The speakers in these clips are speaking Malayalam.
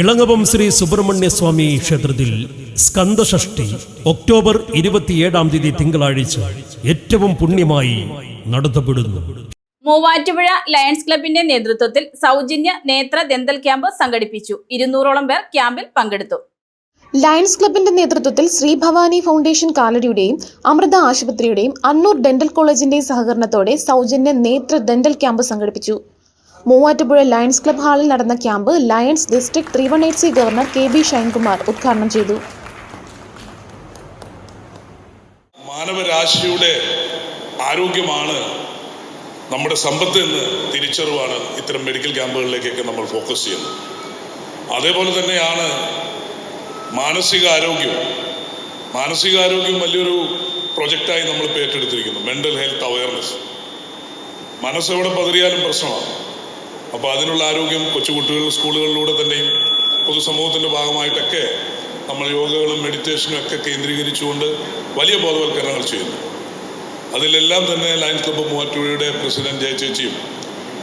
ഇളങ്ങവം ശ്രീ സുബ്രഹ്മണ്യ സ്വാമി ക്ഷേത്രത്തിൽ സ്കന്ദഷഷ്ടി ഒക്ടോബർ ഇരുപത്തിയേഴാം തീയതി തിങ്കളാഴ്ച ഏറ്റവും പുണ്യമായി നടത്തപ്പെടുന്നു. മൂവാറ്റുപുഴ ലയൺസ് ക്ലബിന്റെ നേതൃത്വത്തിൽ സൗജന്യ നേത്ര ദന്തൽ ക്യാമ്പ് സംഘടിപ്പിച്ചു. ഇരുന്നൂറോളം പേർ ക്യാമ്പിൽ പങ്കെടുത്തു. ലയൺസ് ക്ലബിന്റെ നേതൃത്വത്തിൽ ശ്രീ ഭവാനി ഫൗണ്ടേഷൻ കാലടിയുടെയും അമൃത ആശുപത്രിയുടെയും അന്നൂർ ഡെന്റൽ കോളേജിന്റെയും സഹകരണത്തോടെ സൗജന്യ നേത്ര ഡെന്റൽ ക്യാമ്പ് സംഘടിപ്പിച്ചു. മൂവാറ്റുപുഴ ലയൺസ് ക്ലബ് ഹാളിൽ നടന്ന camp Lions district three one eight C governor K B Shinekumar ഉദ്ഘാടനം ചെയ്തു. മാനവരാശിയുടെ ആരോഗ്യമാണ് നമ്മുടെ സമ്പത്ത് എന്ന് തിരിച്ചറിവാണ് ഇത്തരം മെഡിക്കൽ ക്യാമ്പുകളിലേക്കൊക്കെ നമ്മൾ ഫോക്കസ് ചെയ്യുന്നത്. അതേപോലെ തന്നെയാണ് മാനസികാരോഗ്യം മാനസികാരോഗ്യം വലിയൊരു പ്രൊജക്റ്റായി നമ്മൾ ഏറ്റെടുത്തിരിക്കുന്നു. മെന്റൽ ഹെൽത്ത് അവയർനെസ് മനസ്സെവിടെ പതിരിയാലും പ്രശ്നമാണ്. അപ്പോൾ അതിനുള്ള ആരോഗ്യം കൊച്ചുകുട്ടികൾ സ്കൂളുകളിലൂടെ തന്നെയും പൊതുസമൂഹത്തിന്റെ ഭാഗമായിട്ടൊക്കെ നമ്മൾ യോഗകളും മെഡിറ്റേഷനും ഒക്കെ കേന്ദ്രീകരിച്ചുകൊണ്ട് വലിയ ബോധവൽക്കരണങ്ങൾ ചെയ്യുന്നു. അതിലെല്ലാം തന്നെ ലയൺസ് ക്ലബ്ബ് മൂവാറ്റുപുഴയുടെ പ്രസിഡന്റ് ജയചേച്ചിയും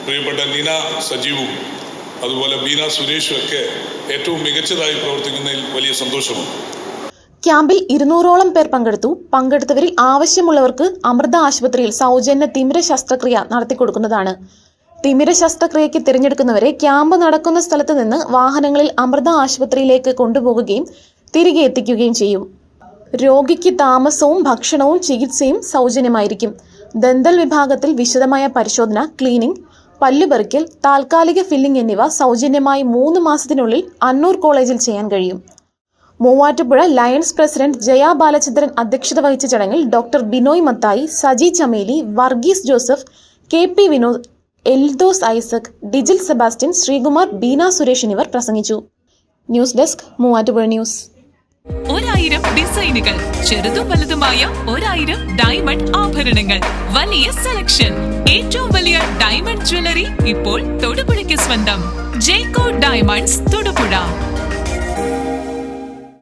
പ്രിയപ്പെട്ട നീന സജീവും അതുപോലെ ബീന സുരേഷും ഒക്കെ ഏറ്റവും മികച്ചതായി പ്രവർത്തിക്കുന്നതിൽ വലിയ സന്തോഷമുണ്ട്. ക്യാമ്പിൽ ഇരുന്നൂറോളം പേർ പങ്കെടുത്തു. പങ്കെടുത്തവരിൽ ആവശ്യമുള്ളവർക്ക് അമൃത ആശുപത്രിയിൽ സൗജന്യ തിമിര ശസ്ത്രക്രിയ നടത്തിക്കൊടുക്കുന്നതാണ്. തിമിര ശസ്ത്രക്രിയയ്ക്ക് തിരഞ്ഞെടുക്കുന്നവരെ ക്യാമ്പ് നടക്കുന്ന സ്ഥലത്ത് നിന്ന് വാഹനങ്ങളിൽ അമൃത ആശുപത്രിയിലേക്ക് കൊണ്ടുപോകുകയും തിരികെ എത്തിക്കുകയും ചെയ്യും. രോഗിക്ക് താമസവും ഭക്ഷണവും ചികിത്സയും സൗജന്യമായിരിക്കും. ദന്തൽ വിഭാഗത്തിൽ വിശദമായ പരിശോധന ക്ലീനിംഗ് പല്ലുപറിക്കൽ താൽക്കാലിക ഫില്ലിംഗ് എന്നിവ സൗജന്യമായി മൂന്ന് മാസത്തിനുള്ളിൽ അന്നൂർ കോളേജിൽ ചെയ്യാൻ കഴിയും. മൂവാറ്റുപുഴ ലയൺസ് പ്രസിഡന്റ് ജയ ബാലചന്ദ്രൻ അധ്യക്ഷത വഹിച്ച ചടങ്ങിൽ doctor Binoy Mathai Saji Chameli Varghese Joseph K P Vinod Eldhose Isaac Dijil Sebastian Sreekumar Beena Suresh എന്നിവർ പ്രസംഗിച്ചു. News desk Muvattupuzha news. ഒരായിരം ഡിസൈനുകൾ ചെറുതും വലുതുമായ ഒരായിരം ഡയമണ്ട് ആഭരണങ്ങൾ വലിയ സെലക്ഷൻ. ഏറ്റവും വലിയ ഡയമണ്ട് ജ്വല്ലറി ഇപ്പോൾ തൊടുപുഴയ്ക്ക് സ്വന്തം. ജേക്കോ ഡയമണ്ട്സ് തൊടുപുഴ.